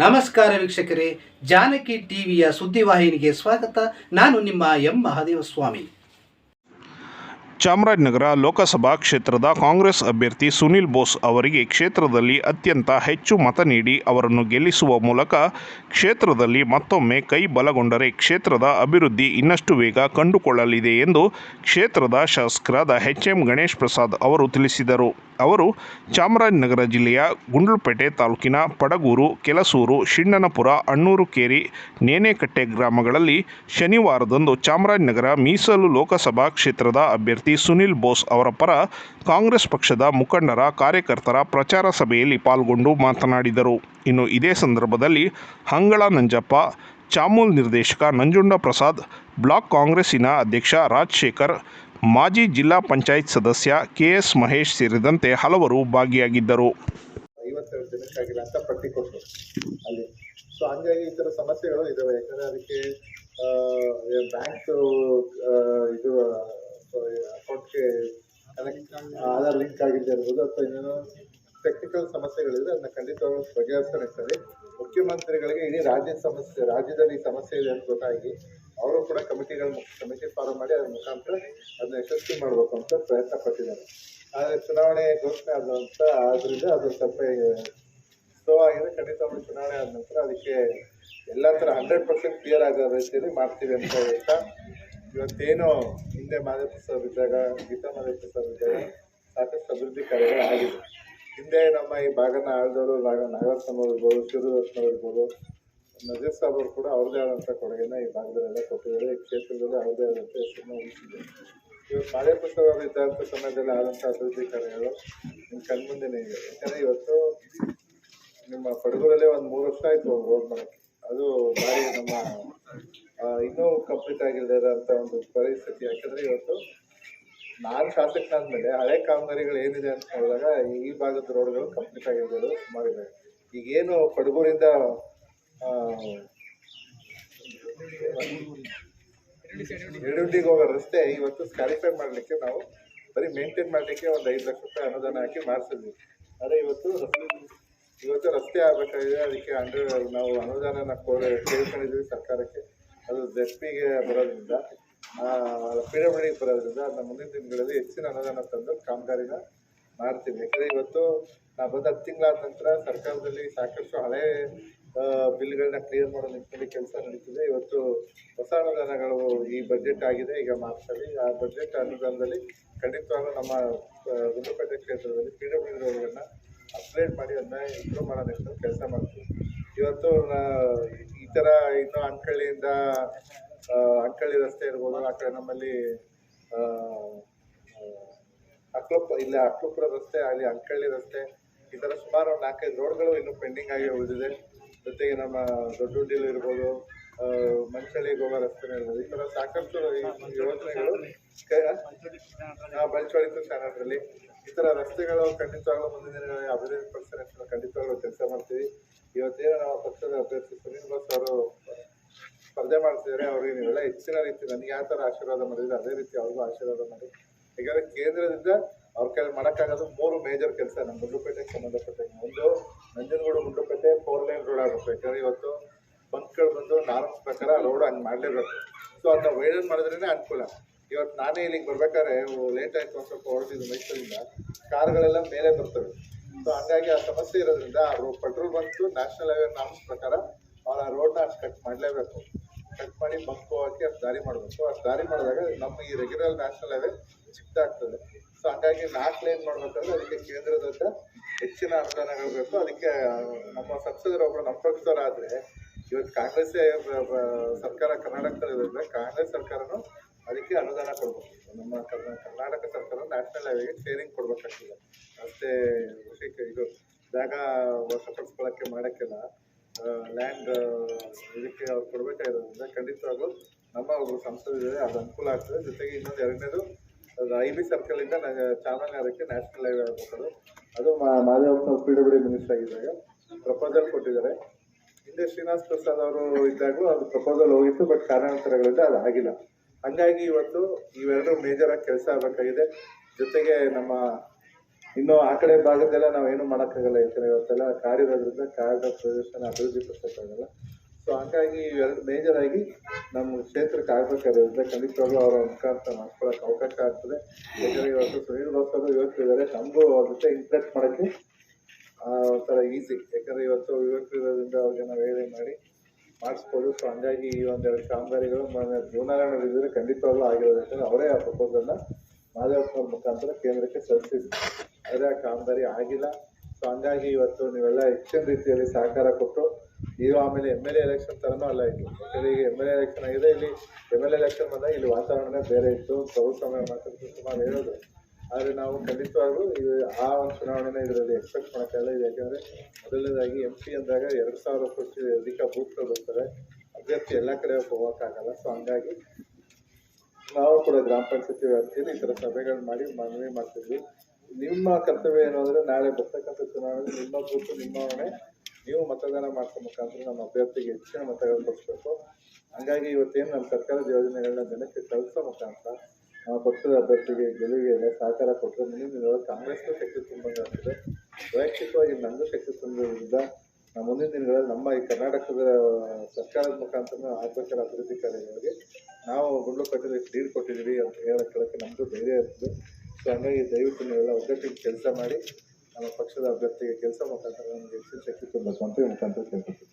ನಮಸ್ಕಾರ ವೀಕ್ಷಕರೇ, ಜಾನಕಿ ಟಿವಿಯ ಸುದ್ದಿವಾಹಿನಿಗೆ ಸ್ವಾಗತ. ನಾನು ನಿಮ್ಮ ಎಂ. ಮಹಾದೇವ ಸ್ವಾಮಿ ಚಾಮರಾಜನಗರ ಲೋಕಸಭಾ ಕ್ಷೇತ್ರದ ಕಾಂಗ್ರೆಸ್ ಅಭ್ಯರ್ಥಿ ಸುನಿಲ್ ಬೋಸ್ ಅವರಿಗೆ ಕ್ಷೇತ್ರದಲ್ಲಿ ಅತ್ಯಂತ ಹೆಚ್ಚು ಮತ ನೀಡಿ ಅವರನ್ನು ಗೆಲ್ಲಿಸುವ ಮೂಲಕ ಕ್ಷೇತ್ರದಲ್ಲಿ ಮತ್ತೊಮ್ಮೆ ಕೈ ಬಲಗೊಂಡರೆ ಕ್ಷೇತ್ರದ ಅಭಿವೃದ್ಧಿ ಇನ್ನಷ್ಟು ವೇಗ ಕಂಡುಕೊಳ್ಳಲಿದೆ ಎಂದು ಕ್ಷೇತ್ರದ ಶಾಸಕರಾದ ಎಚ್ ಎಂ ಗಣೇಶ್ ಪ್ರಸಾದ್ ಅವರು ತಿಳಿಸಿದರು. ಅವರು ಚಾಮರಾಜನಗರ ಜಿಲ್ಲೆಯ ಗುಂಡ್ಲುಪೇಟೆ ತಾಲೂಕಿನ ಪಡಗೂರು, ಕೆಲಸೂರು ಶಿಣ್ಣನಪುರ ಅಣ್ಣೂರು ಕೇರಿ ನೇನೆಕಟ್ಟೆ ಗ್ರಾಮಗಳಲ್ಲಿ ಶನಿವಾರದಂದು ಚಾಮರಾಜನಗರ ಮೀಸಲು ಲೋಕಸಭಾ ಕ್ಷೇತ್ರದ ಅಭ್ಯರ್ಥಿ ಸುನಿಲ್ ಬೋಸ್ ಅವರ ಪರ ಕಾಂಗ್ರೆಸ್ ಪಕ್ಷದ ಮುಖಂಡರ ಕಾರ್ಯಕರ್ತರ ಪ್ರಚಾರ ಸಭೆಯಲ್ಲಿ ಪಾಲ್ಗೊಂಡು ಮಾತನಾಡಿದರು. ಇನ್ನು ಇದೇ ಸಂದರ್ಭದಲ್ಲಿ ಹಂಗಳ ನಂಜಪ್ಪ, ಚಾಮೂಲ್ ನಿರ್ದೇಶಕ ನಂಜುಂಡ ಪ್ರಸಾದ್ ಬ್ಲಾಕ್ ಕಾಂಗ್ರೆಸ್ಸಿನ ಅಧ್ಯಕ್ಷ ರಾಜಶೇಖರ್ ಮಾಜಿ ಜಿಲ್ಲಾ ಪಂಚಾಯತ್ ಸದಸ್ಯ ಕೆಎಸ್ ಮಹೇಶ್ ಸೇರಿದಂತೆ ಹಲವರು ಭಾಗಿಯಾಗಿದ್ದರು. ಐವತ್ತೆರಡು ಜನಕ್ಕಾಗಿಲ್ಲ ಅಂತ ಪಟ್ಟಿ ಅಲ್ಲಿ. ಸೊ ಹಂಗಾಗಿ ಈ ಸಮಸ್ಯೆಗಳು ಇದಾವೆ. ಯಾಕಂದ್ರೆ ಅದಕ್ಕೆ ಬ್ಯಾಂಕ್ ಇದು ಅಕೌಂಟ್ಗೆ ಕನೆಕ್ಟ್ ಆಧಾರ್ ಲಿಂಕ್ ಆಗಿದ್ದೇ ಇರ್ಬೋದು. ಅಥವಾ ಇನ್ನೇನೋ ಟೆಕ್ನಿಕಲ್ ಸಮಸ್ಯೆಗಳಿದೆ ಅದನ್ನ ಖಂಡಿತವಾಗ್ಲೂ ಬಗೆಹರಿಸ್ತಾನೆ ಇರ್ತಾರೆ. ಮುಖ್ಯಮಂತ್ರಿಗಳಿಗೆ ಇಡೀ ರಾಜ್ಯದ ಸಮಸ್ಯೆ, ರಾಜ್ಯದಲ್ಲಿ ಸಮಸ್ಯೆ ಇದೆ ಅಂತ ಗೊತ್ತಾಗಿ ಅವರು ಕೂಡ ಕಮಿಟಿಗಳ ಕಮಿಟಿ ಫಾರಂ ಮಾಡಿ ಅದ್ರ ಮುಖಾಂತರ ಅದನ್ನ ಯಶಸ್ವಿ ಮಾಡಬೇಕು ಅಂತ ಪ್ರಯತ್ನ ಪಟ್ಟಿದ್ದಾರೆ. ಆದರೆ ಚುನಾವಣೆ ಘೋಷಣೆ ಆದಂತ ಆದ್ರಿಂದ ಅದು ಸ್ವಲ್ಪ ಸ್ಲೋ ಆಗಿದೆ. ಖಂಡಿತವಾಗ್ಲೂ ಚುನಾವಣೆ ಆದ ನಂತರ ಅದಕ್ಕೆ ಎಲ್ಲ ಥರ ಹಂಡ್ರೆಡ್ ಪರ್ಸೆಂಟ್ ಕ್ಲಿಯರ್ ಆಗೋ ರೀತಿಯಲ್ಲಿ ಮಾಡ್ತೀವಿ ಅಂತ ಹೇಳ್ತಾ, ಇವತ್ತೇನು ಹಿಂದೆ ಮಾದೇವ ಸರ್ ಇದ್ದಾಗ, ಗೀತಾ ಮಾದೇವ ಸರ್ ಇದ್ದಾಗ ಸಾಕಷ್ಟು ಅಭಿವೃದ್ಧಿ ಕಾರ್ಯಗಳು ಆಗಿದೆ. ಹಿಂದೆ ನಮ್ಮ ಈ ಭಾಗನ ಆಳ್ದವರು ನಾಗ ನಾಗರತ್ನವ್ರು ಇರ್ಬೋದು ಶಿವರತ್ನ ಇರ್ಬೋದು ನಜೀರ್ ಸಾಬ್ ಅವರು ಕೂಡ ಅವ್ರದೇ ಆದಂಥ ಕೊಡುಗೆನ ಈ ಭಾಗದಲ್ಲೆಲ್ಲ ಕೊಟ್ಟಿದ್ದಾರೆ. ಈ ಕ್ಷೇತ್ರದಲ್ಲಿ ಅವ್ರದೇ ಆದಂಥ ಹೆಸರನ್ನ ಉಳಿಸಿದ್ದಾರೆ ಮಾದೇವ ಸರ್ ಅವರು ಇದ್ದಂಥ ಸಮಯದಲ್ಲಿ ಆದಂಥ ಅಭಿವೃದ್ಧಿ ಕಾರ್ಯಗಳು ನಿಮ್ಮ ಕಣ್ಮುಂದೆನೇ ಇದೆ. ಯಾಕಂದರೆ ಇವತ್ತು ನಿಮ್ಮ ಪಡಗೂರಲ್ಲೇ ಒಂದು ಮೂರು ವರ್ಷ ಆಯಿತು ಒಂದು ರೋಡ್ ಮಾಡೋಕ್ಕೆ. ಅದು ಭಾರಿ ನಮ್ಮ ಇನ್ನೂ ಕಂಪ್ಲೀಟ್ ಆಗಿಲ್ಲದೆ ಇರೋಂಥ ಒಂದು ಪರಿಸ್ಥಿತಿ. ಯಾಕಂದರೆ ಇವತ್ತು ನಾನು ಶಾಸಕನಾದ್ಮೇಲೆ ಹಳೆ ಕಾಮಗಾರಿಗಳು ಏನಿದೆ ಅಂತ ಹೇಳಿದಾಗ ಈ ಭಾಗದ ರೋಡ್ಗಳು ಕಂಪ್ಲೀಟ್ ಆಗಿರ್ಬೋದು ಸುಮಾರಿದೆ. ಈಗೇನು ಪಡಗೂರಿಂದ ಎಡಗುಂಡಿಗೆ ಹೋಗೋ ರಸ್ತೆ ಇವತ್ತು ಸ್ಕ್ಯಾರಿಫೈ ಮಾಡಲಿಕ್ಕೆ ನಾವು ಬರೀ ಮೇಂಟೈನ್ ಮಾಡಲಿಕ್ಕೆ ಒಂದು ಐದು ಲಕ್ಷ ರೂಪಾಯಿ ಅನುದಾನ ಹಾಕಿ ಮಾಡಿಸಿದ್ವಿ. ಆದರೆ ಇವತ್ತು ಇವತ್ತು ರಸ್ತೆ ಆಗಬೇಕಾಗಿದೆ, ಅದಕ್ಕೆ ಅಂಡರ್ ನಾವು ಅನುದಾನನ ಕೋರಿ ಕೇಳ್ಕೊಂಡಿದ್ವಿ ಸರ್ಕಾರಕ್ಕೆ. ಅದು ಜೆಡ್ ಬರೋದ್ರಿಂದ ಪಿ ಡಿಗೆ ಬರೋದ್ರಿಂದ ಅದನ್ನ ಮುಂದಿನ ದಿನಗಳಲ್ಲಿ ಹೆಚ್ಚಿನ ಅನುದಾನ ತಂದು ಕಾಮಗಾರಿನ ಮಾಡ್ತೀವಿ. ಯಾಕಂದರೆ ಇವತ್ತು ನಾವು ಬಂದ ಹತ್ತು ತಿಂಗಳಾದ ನಂತರ ಸರ್ಕಾರದಲ್ಲಿ ಸಾಕಷ್ಟು ಹಳೆ ಬಿಲ್ಗಳನ್ನ ಕ್ಲಿಯರ್ ಮಾಡೋ ನಿಟ್ಟಿನಲ್ಲಿ ಕೆಲಸ ನಡೀತಿದೆ. ಇವತ್ತು ಹೊಸ ಅನುದಾನಗಳು ಈ ಬಜೆಟ್ ಆಗಿದೆ. ಈಗ ಮಾರ್ಚಲ್ಲಿ ಆ ಬಜೆಟ್ ಅನುದಾನದಲ್ಲಿ ಖಂಡಿತವಾಗ್ಲೂ ನಮ್ಮ ಗುಂಡ್ಲುಪೇಟೆ ಕ್ಷೇತ್ರದಲ್ಲಿ ಪಿ ಡಬ್ಲ್ಯೂ ರೋಡ್ಗಳನ್ನ ಅಪ್ಗ್ರೇಡ್ ಮಾಡಿ ಅದನ್ನ ಇಂಪ್ರೂವ್ ಮಾಡೋ ನಿಟ್ಟಿನಲ್ಲಿ ಕೆಲಸ ಮಾಡ್ತೀವಿ. ಇವತ್ತು ಈ ಥರ ಇನ್ನು ಅಂಕಳ್ಳಿಯಿಂದ ಅಂಕಳ್ಳಿ ರಸ್ತೆ ಇರ್ಬೋದು, ಆ ಕಡೆ ನಮ್ಮಲ್ಲಿ ಅಕ್ಲಪ್ಪ ಇಲ್ಲ ಅಕ್ಲಪುರ ರಸ್ತೆ ಅಲ್ಲಿ ಅಂಕಳ್ಳಿ ರಸ್ತೆ, ಈ ಥರ ಸುಮಾರು ನಾಲ್ಕೈದು ರೋಡ್ಗಳು ಇನ್ನೂ ಪೆಂಡಿಂಗ್ ಆಗಿ ಉಳಿದಿದೆ. ಜೊತೆಗೆ ನಮ್ಮ ದೊಡ್ಡುಂಡಿಲು ಇರ್ಬೋದು ಮಂಚಳಿಗೆ ಹೋಗೋ ರಸ್ತೆ ಇರ್ಬೋದು. ಈ ಥರ ಸಾಕಷ್ಟು ಯೋಜನೆಗಳು ಬಲ್ಚೋಳಿ ಟು ಚಾನಲ್ರಲ್ಲಿ ಈ ಥರ ರಸ್ತೆಗಳು ಖಂಡಿತವಾಗ್ಲೂ ಮುಂದಿನ ದಿನಗಳಲ್ಲಿ ಅಭಿವೃದ್ಧಿ ಪಡಿಸ್ತಾರೆ ಅಂತ ಖಂಡಿತವಾಗ್ಲೂ ಕೆಲಸ ಮಾಡ್ತೀವಿ. ಇವತ್ತೇನು ನಾವು ಪಕ್ಷದ ಅಭ್ಯರ್ಥಿ ಸುನೀಲ್ ಬೋಸ್ ಅವರು ಸ್ಪರ್ಧೆ ಮಾಡ್ತಿದ್ದಾರೆ. ಅವ್ರಿಗೆ ನೀವೆಲ್ಲ ಹೆಚ್ಚಿನ ರೀತಿ ನನಗೆ ಯಾವ ಥರ ಆಶೀರ್ವಾದ ಮಾಡಿದ್ರೆ ಅದೇ ರೀತಿ ಅವ್ರಿಗೂ ಆಶೀರ್ವಾದ ಮಾಡಿ. ಯಾಕಂದ್ರೆ ಕೇಂದ್ರದಿಂದ ಅವ್ರ ಕೈಲಿ ಮಾಡೋಕ್ಕಾಗೋದು ಮೂರು ಮೇಜರ್ ಕೆಲಸ ನಮ್ಮ ಗುಂಡ್ಲುಪೇಟೆಗೆ ಸಂಬಂಧಪಟ್ಟಂಗೆ. ಒಂದು Nanjangud Gundlupet four lane road ಆಗಬೇಕು ಯಾಕಂದ್ರೆ ಇವತ್ತು ಬಂಕ್ಗಳು ಬಂದು ನಾರ್ಮ್ಸ್ ಪ್ರಕಾರ ರೋಡ್ ಹಂಗೆ ಮಾಡಲೇಬೇಕು ಸೊ ಅದನ್ನ ವೈಡನ್ ಮಾಡಿದ್ರೇ ಅನುಕೂಲ. ಇವತ್ತು ನಾನೇ ಇಲ್ಲಿಗೆ ಬರ್ಬೇಕಾದ್ರೆ ಲೇಟ್ ಆಯ್ತು ಒಂದು ಸ್ವಲ್ಪ ಹೊರಟಿದ್ದು ಮೈಸೂರಿಂದ. ಕಾರ್ಗಳೆಲ್ಲ ಮೇಲೆ ಬರ್ತವೆ. ಸೊ ಹಂಗಾಗಿ ಆ ಸಮಸ್ಯೆ ಇರೋದ್ರಿಂದ ಅವರು ಪೆಟ್ರೋಲ್ ಬಂತು ನ್ಯಾಷನಲ್ ಹೈವೇ ನಾರ್ಮ್ಸ್ ಪ್ರಕಾರ ಅವ್ರು ಆ ರೋಡ್ನ ಅಷ್ಟು ಕಟ್ ಮಾಡಲೇಬೇಕು. ಕಟ್ ಮಾಡಿ ಬಂಕ್ ಹೋಗೋಕ್ಕೆ ಅಷ್ಟು ದಾರಿ ಮಾಡಬೇಕು. ಅಷ್ಟು ದಾರಿ ಮಾಡಿದಾಗ ನಮ್ಮ ಈ ರೆಗ್ಯುಲರ್ ನ್ಯಾಷನಲ್ ಹೈವೇ ಚಿಕ್ಕದಾಗ್ತದೆ ಸೊ ಹಾಗಾಗಿ ನಾಲ್ಕು ಲೈನ್ ಮಾಡ್ಬೇಕಂದ್ರೆ ಅದಕ್ಕೆ ಕೇಂದ್ರದಿಂದ ಹೆಚ್ಚಿನ ಅನುದಾನಗಳು ಬೇಕು. ಅದಕ್ಕೆ ನಮ್ಮ ಸಂಸದರು ಒಬ್ಬರು ನಮ್ಮ ಪಕ್ಷದವರಾದರೆ, ಇವತ್ತು ಬ- ಸರ್ಕಾರ ಕರ್ನಾಟಕದಲ್ಲಿರೋದ್ರಿಂದ ಕಾಂಗ್ರೆಸ್ ಸರ್ಕಾರನು ಅದಕ್ಕೆ ಅನುದಾನ ಕೊಡ್ಬೇಕು. ನಮ್ಮ ಕರ್ನಾ- ಕರ್ನಾಟಕ ಸರ್ಕಾರ ನ್ಯಾಷನಲ್ ಹೈವೇಗೆ ಶೇರಿಂಗ್ ಕೊಡ್ಬೇಕಾಗ್ತದೆ. ಅಷ್ಟೇ ಇದು, ಜಾಗ ವಶಪಡಿಸ್ಕೊಳ್ಳೋಕ್ಕೆ ಮಾಡೋಕ್ಕೆಲ್ಲ ಲ್ಯಾಂಡ್ ಇದಕ್ಕೆ ಅವ್ರು ಕೊಡಬೇಕಾಗಿರೋದ್ರಿಂದ ಖಂಡಿತವಾಗ್ಲೂ ನಮ್ಮ ಒಬ್ಬರು ಸಂಸದ ಅದು ಅನುಕೂಲ ಆಗ್ತದೆ. ಜೊತೆಗೆ ಇನ್ನೊಂದು ಎರಡನೇದು ಐ ಬಿ ಸರ್ಕಲಿಂದ ಚಾಮರಾಜನಗರಕ್ಕೆ ನ್ಯಾಷನಲ್ ಹೈವೇ ಆಗಬೇಕು ಅದು ಮಾ- ಮಾದೇವಪ್ಪ ಪಿ ಡಬ್ಲ್ಯೂ ಮಿನಿಸ್ಟರ್ ಆಗಿದ್ದಾಗ ಪ್ರಪೋಸಲ್ ಕೊಟ್ಟಿದ್ದಾರೆ. ಹಿಂದೆ ಶ್ರೀನಿವಾಸ್ ಪ್ರಸಾದ್ ಅವರು ಇದ್ದಾಗಲೂ ಅದು ಪ್ರಪೋಸಲ್ ಹೋಗಿತ್ತು ಬಟ್ ಕಾರಣಾಂತರಗಳಿಂದ ಅದು ಆಗಿಲ್ಲ. ಹಂಗಾಗಿ ಇವತ್ತು ಇವೆರಡು ಮೇಜರ್ ಆಗಿ ಕೆಲಸ ಆಗಬೇಕಾಗಿದೆ. ಜೊತೆಗೆ ನಮ್ಮ ಇನ್ನು ಆ ಕಡೆ ಭಾಗದೆಲ್ಲ ಏನು ಮಾಡೋಕ್ಕಾಗಲ್ಲ ಯಾಕಂದ್ರೆ ಇವತ್ತೆಲ್ಲ. ಕಾರ್ ಇರೋದ್ರಿಂದ ಕಾಡಿನ ಪ್ರದೇಶನ ಅಭಿವೃದ್ಧಿ ಪಡಿಸೋಕ್ಕಾಗಲ್ಲ ಸೊ ಹಂಗಾಗಿ ಇವೆರಡು ಮೇಜರ್ ಆಗಿ ನಮ್ಮ ಕ್ಷೇತ್ರಕ್ಕೆ ಆಗ್ಬೇಕಾದ್ರಿಂದ ಖಂಡಿತವಾಗ್ಲೂ ಅವರ ಮುಖಾಂತರ ಮಾಡ್ಕೊಳಕ್ಕೆ ಅವಕಾಶ ಆಗ್ತದೆ. ಯಾಕಂದ್ರೆ ಇವತ್ತು ಸುನೀಲ್ ಬಾಸ್ ಅವರು ಯುವಕರಿದ್ದಾರೆ ನಮಗೂ ಅವ್ರ ಜೊತೆ ಇಂಟ್ರಾಕ್ಟ್ ಮಾಡೋಕ್ಕೆ ಒಂಥರ ಈಸಿ ಯಾಕಂದ್ರೆ ಇವತ್ತು ಯುವಕರು ಇರೋದ್ರಿಂದ ಅವ್ರಿಗೆ ನಾವು ಹೇಳಿ ಮಾಡಿ ಮಾಡಿಸ್ಬೋದು. ಸೊ ಹಂಗಾಗಿ ಈ ಒಂದೆರಡು ಕಾಮಗಾರಿಗಳು ಮೊನ್ನೆ ಜೂನಾರಾಯಣ ಇದ್ದರೆ ಖಂಡಿತವಾಗ್ಲೂ ಆಗಿರೋದು. ಯಾಕಂದ್ರೆ ಅವರೇ ಆ ಪ್ರಪೋಸಲ್ನ ಮಾದೇವಪ್ಪನವ್ರ ಮುಖಾಂತರ ಕೇಂದ್ರಕ್ಕೆ ಸಲ್ಲಿಸಿದ್ರು. ಆದರೆ ಆ ಕಾಮಗಾರಿ ಆಗಿಲ್ಲ. ಸೊ ಹಂಗಾಗಿ ಇವತ್ತು ನೀವೆಲ್ಲ ಹೆಚ್ಚಿನ ರೀತಿಯಲ್ಲಿ ಸಹಕಾರ ಕೊಟ್ಟು ಇದು ಆಮೇಲೆ ಎಂ ಎಲ್ ಎ ಎಲೆಕ್ಷನ್ ಥರನೂ ಅಲ್ಲ ಇದು ಯಾಕಂದರೆ ಈಗ ಎಂ ಎಲ್ ಎ ಎಲೆಕ್ಷನ್ ಆಗಿದೆ. ಇಲ್ಲಿ ಎಂ ಎಲ್ ಎ ಎಲೆಕ್ಷನ್ ಬಂದಾಗ ಇಲ್ಲಿ ವಾತಾವರಣನೇ ಬೇರೆ ಇತ್ತು. ಪ್ರಭುಸ್ವಾಮ್ಯ ಮಾತಾಡ್ತು ಸುಮಾರು ಹೇಳೋದು. ಆದರೆ ನಾವು ಖಂಡಿತವಾಗ್ಲೂ ಇದು ಆ ಒಂದು ಚುನಾವಣೆನ ಇದರಲ್ಲಿ ಎಕ್ಸ್ಪೆಕ್ಟ್ ಮಾಡೋಕ್ಕಾಗಲ್ಲ ಇದು. ಯಾಕಂದರೆ ಮೊದಲನೇದಾಗಿ ಎಂ ಪಿ ಅಂದಾಗ ಎರಡು ಸಾವಿರ ಕೋಟಿ ಅಧಿಕ ಬೂತ್ಗಳು ಬರ್ತಾರೆ. ಅಭ್ಯರ್ಥಿ ಎಲ್ಲ ಕಡೆ ಹೋಗೋಕ್ಕಾಗಲ್ಲ ಸೊ ಹಂಗಾಗಿ ನಾವು ಕೂಡ ಗ್ರಾಮ ಪಂಚಾಯತಿ ವ್ಯಾಪ್ತಿಯಲ್ಲಿ ಈ ಥರ ಸಭೆಗಳು ಮಾಡಿ ಮನವಿ ಮಾಡ್ತಿದ್ವಿ. ನಿಮ್ಮ ಕರ್ತವ್ಯ ಏನು ಅಂದರೆ ನಾಳೆ ಬರ್ತಕ್ಕಂಥ ಚುನಾವಣೆ ನಿಮ್ಮ ಬೂತು ನಿಮ್ಮ ಹೊಣೆ ನೀವು ಮತದಾನ ಮಾಡಿಸೋ ಮುಖಾಂತರ ನಮ್ಮ ಅಭ್ಯರ್ಥಿಗೆ ಹೆಚ್ಚಿನ ಮತಗಳು ಕೊಡಿಸ್ಬೇಕು. ಹಂಗಾಗಿ ಇವತ್ತೇನು ನಮ್ಮ ಸರ್ಕಾರದ ಯೋಜನೆಗಳನ್ನ ಜನಕ್ಕೆ ತಲುಪಿಸೋ ಮುಖಾಂತರ ನಮ್ಮ ಪಕ್ಷದ ಅಭ್ಯರ್ಥಿಗೆ ಗೆಲುವಿಗೆ ಸಹಕಾರ ಕೊಟ್ಟರೆ ಮುಂದಿನ ಕಾಂಗ್ರೆಸ್ಗೂ ಶಕ್ತಿ ತುಂಬಿದೆ ವೈಯಕ್ತಿಕವಾಗಿ ನಮಗೂ ಶಕ್ತಿ ತುಂಬಿದ್ರಿಂದ ಮುಂದಿನ ದಿನಗಳಲ್ಲಿ ನಮ್ಮ ಈ ಕರ್ನಾಟಕದ ಸರ್ಕಾರದ ಮುಖಾಂತರ ಆಗ್ಬೇಕಾದ ಅಭಿವೃದ್ಧಿ ಕಾರ್ಯಗಳಿಗೆ ನಾವು ಗುಂಡ್ಲುಪೇಟೆಯಲ್ಲಿ ಲೀಡ್ ಕೊಟ್ಟಿದ್ದೀವಿ ಅಂತ ಹೇಳಕ್ಕೆ ನಮ್ಮದು ಧೈರ್ಯ ಇರ್ತದೆ. ಸೊ ಹಂಗಾಗಿ ದಯವಿಟ್ಟು ನೀವೆಲ್ಲ ಒಗ್ಗಟ್ಟಿಗೆ ಕೆಲಸ ಮಾಡಿ ನಮ್ಮ ಪಕ್ಷದ ಅಭ್ಯರ್ಥಿಗೆ ಕೆಲಸ ಮುಖಾಂತರ ನಮಗೆ ಶಕ್ತಿ ತುಂಬಬೇಕು ಅಂತ ಈ ಕೇಳ್ಕೊತೀನಿ